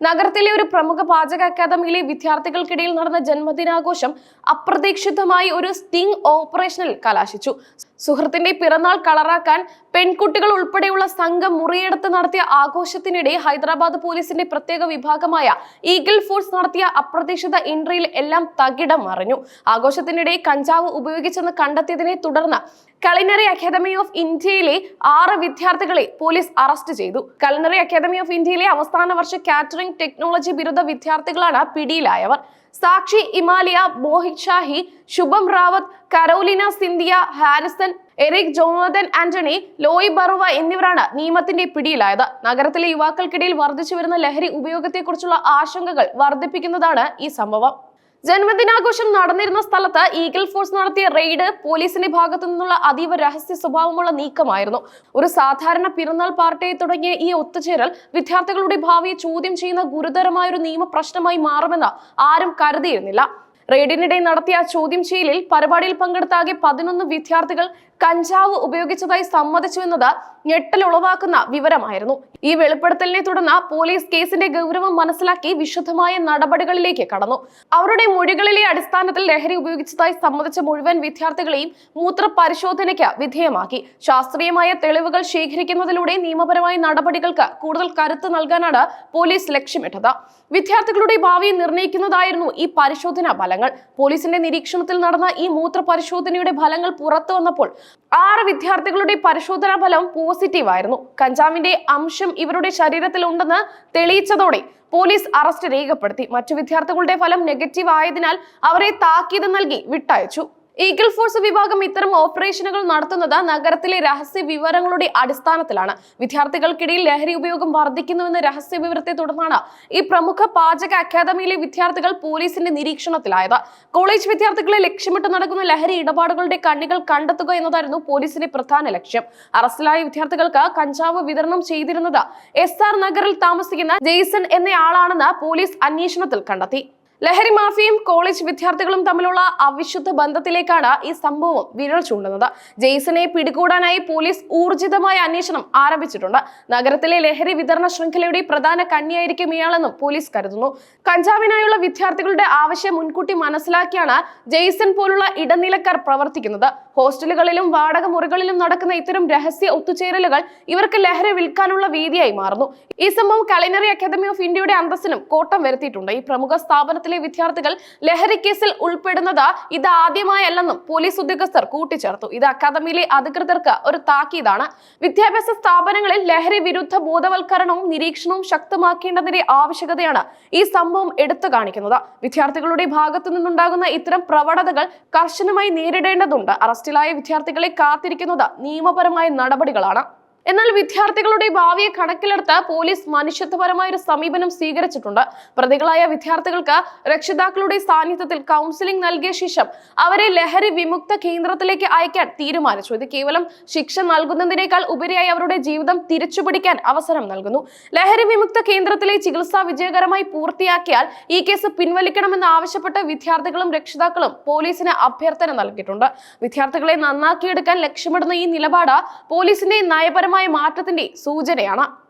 നഗരത്തിലെ ഒരു പ്രമുഖ പാചക അക്കാദമിയിലെ വിദ്യാർത്ഥികൾക്കിടയിൽ നടന്ന ജന്മദിനാഘോഷം അപ്രതീക്ഷിതമായി ഒരു സ്റ്റിംഗ് ഓപ്പറേഷനിൽ കലാശിച്ചു. സുഹൃത്തിന്റെ പിറന്നാൾ കളറാക്കാൻ പെൺകുട്ടികൾ ഉൾപ്പെടെയുള്ള സംഘം മുറിയെടുത്ത് നടത്തിയ ആഘോഷത്തിനിടെ ഹൈദരാബാദ് പോലീസിന്റെ പ്രത്യേക വിഭാഗമായ ഈഗിൾ ഫോഴ്സ് നടത്തിയ അപ്രതീക്ഷിത എൻട്രിയിൽ എല്ലാം തകിടം മറിഞ്ഞു. ആഘോഷത്തിനിടെ കഞ്ചാവ് ഉപയോഗിച്ചെന്ന് കണ്ടെത്തിയതിനെ തുടർന്ന് കലിനറി അക്കാദമി ഓഫ് ഇന്ത്യയിലെ ആറ് വിദ്യാർത്ഥികളെ പോലീസ് അറസ്റ്റ് ചെയ്തു. കലിനറി അക്കാദമി ഓഫ് ഇന്ത്യയിലെ അവസാന വർഷ കാറ്ററിംഗ് ടെക്നോളജി ബിരുദ വിദ്യാർത്ഥികളാണ് പിടിയിലായവർ. Sakshi Imalia Mohit Shahi Shubham Rawat Carolina Scindia Harrison Eric Jonathan Anthony Loi Barua എന്നിവരാണ് നിയമത്തിന്റെ പിടിയിലായത്. നഗരത്തിലെ യുവാക്കൾക്കിടയിൽ വർദ്ധിച്ചു വരുന്ന ലഹരി ഉപയോഗത്തെക്കുറിച്ചുള്ള ആശങ്കകൾ വർദ്ധിപ്പിക്കുന്നതാണ് ഈ സംഭവം. ജന്മദിനാഘോഷം നടന്നിരുന്ന സ്ഥലത്ത് ഈഗിൾ ഫോഴ്സ് നടത്തിയ റെയ്ഡ് പോലീസിന്റെ ഭാഗത്തു നിന്നുള്ള അതീവ രഹസ്യ സ്വഭാവമുള്ള നീക്കമായിരുന്നു. ഒരു സാധാരണ പിറന്നാൾ പാർട്ടിയെ തുടങ്ങിയ ഈ ഒത്തുചേരൽ വിദ്യാർത്ഥികളുടെ ഭാവിയെ ചോദ്യം ചെയ്യുന്ന ഗുരുതരമായ ഒരു നിയമ പ്രശ്നമായി മാറുമെന്ന് ആരും കരുതിയിരുന്നില്ല. റെയ്ഡിനിടെ നടത്തിയ ചോദ്യം ചെയ്യലിൽ പരിപാടിയിൽ പങ്കെടുത്ത ആകെ പതിനൊന്ന് വിദ്യാർത്ഥികൾ കഞ്ചാവ് ഉപയോഗിച്ചതായി സമ്മതിച്ചു എന്നത് ഞെട്ടൽ ഉളവാക്കുന്ന വിവരമായിരുന്നു. ഈ വെളിപ്പെടുത്തലിനെ തുടർന്ന് പോലീസ് കേസിന്റെ ഗൗരവം മനസ്സിലാക്കി വിശദമായ നടപടികളിലേക്ക് കടന്നു. അവരുടെ മൊഴികളിലെ അടിസ്ഥാനത്തിൽ ലഹരി ഉപയോഗിച്ചതായി സമ്മതിച്ച മുഴുവൻ വിദ്യാർത്ഥികളെയും മൂത്ര പരിശോധനയ്ക്ക് വിധേയമാക്കി. ശാസ്ത്രീയമായ തെളിവുകൾ ശേഖരിക്കുന്നതിലൂടെ നിയമപരമായ നടപടികൾക്ക് കൂടുതൽ കരുത്ത് നൽകാനാണ് പോലീസ് ലക്ഷ്യമിട്ടത്. വിദ്യാർത്ഥികളുടെ ഭാവി നിർണയിക്കുന്നതായിരുന്നു ഈ പരിശോധനാ ഫലങ്ങൾ. പോലീസിന്റെ നിരീക്ഷണത്തിൽ നടന്ന ഈ മൂത്ര പരിശോധനയുടെ ഫലങ്ങൾ പുറത്തു വന്നപ്പോൾ ആറ് വിദ്യാർത്ഥികളുടെ പരിശോധനാ ഫലം പോസിറ്റീവ് ആയിരുന്നു കഞ്ചാവിന്റെ അംശം ഇവരുടെ ശരീരത്തിൽ ഉണ്ടെന്ന് തെളിയിച്ചതോടെ പോലീസ് അറസ്റ്റ് രേഖപ്പെടുത്തി. മറ്റു വിദ്യാർത്ഥികളുടെ ഫലം നെഗറ്റീവ് ആയതിനാൽ അവരെ താക്കീത് നൽകി വിട്ടയച്ചു. ഈഗിൾ ഫോഴ്സ് വിഭാഗം ഇത്തരം ഓപ്പറേഷനുകൾ നടത്തുന്നത് നഗരത്തിലെ രഹസ്യ വിവരങ്ങളുടെ അടിസ്ഥാനത്തിലാണ്. വിദ്യാർത്ഥികൾക്കിടയിൽ ലഹരി ഉപയോഗം വർദ്ധിക്കുന്നുവെന്ന രഹസ്യ വിവരത്തെ തുടർന്നാണ് ഈ പ്രമുഖ പാചക അക്കാദമിയിലെ വിദ്യാർത്ഥികൾ പോലീസിന്റെ നിരീക്ഷണത്തിലായത്. കോളേജ് വിദ്യാർത്ഥികളെ ലക്ഷ്യമിട്ട് നടക്കുന്ന ലഹരി ഇടപാടുകളുടെ കണ്ണികൾ കണ്ടെത്തുക എന്നതായിരുന്നു പോലീസിന്റെ പ്രധാന ലക്ഷ്യം. അറസ്റ്റിലായ വിദ്യാർത്ഥികൾക്ക് കഞ്ചാവ് വിതരണം ചെയ്തിരുന്നത് എസ് ആർ നഗറിൽ താമസിക്കുന്ന ജെയ്സൺ എന്നയാളാണെന്ന് പോലീസ് അന്വേഷണത്തിൽ കണ്ടെത്തി. ലഹരി മാഫിയും കോളേജ് വിദ്യാർത്ഥികളും തമ്മിലുള്ള അവിശുദ്ധ ബന്ധത്തിലേക്കാണ് ഈ സംഭവം വിരൽ ചൂണ്ടുന്നത്. ജെയ്സനെ പിടികൂടാനായി പോലീസ് ഊർജിതമായ അന്വേഷണം ആരംഭിച്ചിട്ടുണ്ട്. നഗരത്തിലെ ലഹരി വിതരണ ശൃംഖലയുടെ പ്രധാന കണ്ണിയായിരിക്കും ഇയാളെന്നും പോലീസ് കരുതുന്നു. കഞ്ചാവിനായുള്ള വിദ്യാർത്ഥികളുടെ ആവശ്യം മുൻകൂട്ടി മനസ്സിലാക്കിയാണ് ജെയ്സൺ പോലുള്ള ഇടനിലക്കാർ പ്രവർത്തിക്കുന്നത്. ഹോസ്റ്റലുകളിലും വാടക മുറികളിലും നടക്കുന്ന ഇത്തരം രഹസ്യ ഒത്തുചേരലുകൾ ഇവർക്ക് ലഹരി വിൽക്കാനുള്ള വേദിയായി മാറുന്നു. ഈ സംഭവം കലിനറി അക്കാദമി ഓഫ് ഇന്ത്യയുടെ അന്തസ്സിനും കോട്ടം വരുത്തിയിട്ടുണ്ട്. ഈ പ്രമുഖ സ്ഥാപനത്തിലെ വിദ്യാർത്ഥികൾ ലഹരിക്കേസിൽ കേസിൽ ഉൾപ്പെടുന്നത് ഇത് ആദ്യമായല്ലെന്നും പോലീസ് ഉദ്യോഗസ്ഥർ കൂട്ടിച്ചേർത്തു. ഇത് അക്കാദമിയിലെ അധികൃതർക്ക് ഒരു താക്കീതാണ്. വിദ്യാഭ്യാസ സ്ഥാപനങ്ങളിൽ ലഹരി വിരുദ്ധ ബോധവൽക്കരണവും നിരീക്ഷണവും ശക്തമാക്കേണ്ടതിന്റെ ആവശ്യകതയാണ് ഈ സംഭവം എടുത്തു കാണിക്കുന്നത്. വിദ്യാർത്ഥികളുടെ ഭാഗത്തു നിന്നുണ്ടാകുന്ന ഇത്തരം പ്രവണതകൾ കർശനമായി നേരിടേണ്ടതുണ്ട്. അറസ്റ്റിലായ വിദ്യാർത്ഥികളെ കാത്തിരിക്കുന്നത് നിയമപരമായ നടപടികളാണ്. എന്നാൽ വിദ്യാർത്ഥികളുടെ ഭാവിയെ കണക്കിലെടുത്ത് പോലീസ് മനുഷ്യത്വപരമായ ഒരു സമീപനം സ്വീകരിച്ചിട്ടുണ്ട്. പ്രതികളായ വിദ്യാർത്ഥികൾക്ക് രക്ഷിതാക്കളുടെ സാന്നിധ്യത്തിൽ കൗൺസിലിംഗ് നൽകിയ ശേഷം അവരെ ലഹരി വിമുക്ത കേന്ദ്രത്തിലേക്ക് അയക്കാൻ തീരുമാനിച്ചു. ഇത് കേവലം ശിക്ഷ നൽകുന്നതിനേക്കാൾ ഉപരിയായി അവരുടെ ജീവിതം തിരിച്ചുപിടിക്കാൻ അവസരം നൽകുന്നു. ലഹരി വിമുക്ത കേന്ദ്രത്തിലെ ചികിത്സ വിജയകരമായി പൂർത്തിയാക്കിയാൽ ഈ കേസ് പിൻവലിക്കണമെന്ന് ആവശ്യപ്പെട്ട് വിദ്യാർത്ഥികളും രക്ഷിതാക്കളും പോലീസിന് അഭ്യർത്ഥന നൽകിയിട്ടുണ്ട്. വിദ്യാർത്ഥികളെ നന്നാക്കിയെടുക്കാൻ ലക്ഷ്യമിടുന്ന ഈ നിലപാട് പോലീസിന്റെ നയപരമായ മാറ്റത്തിന്റെ സൂചനയാണ്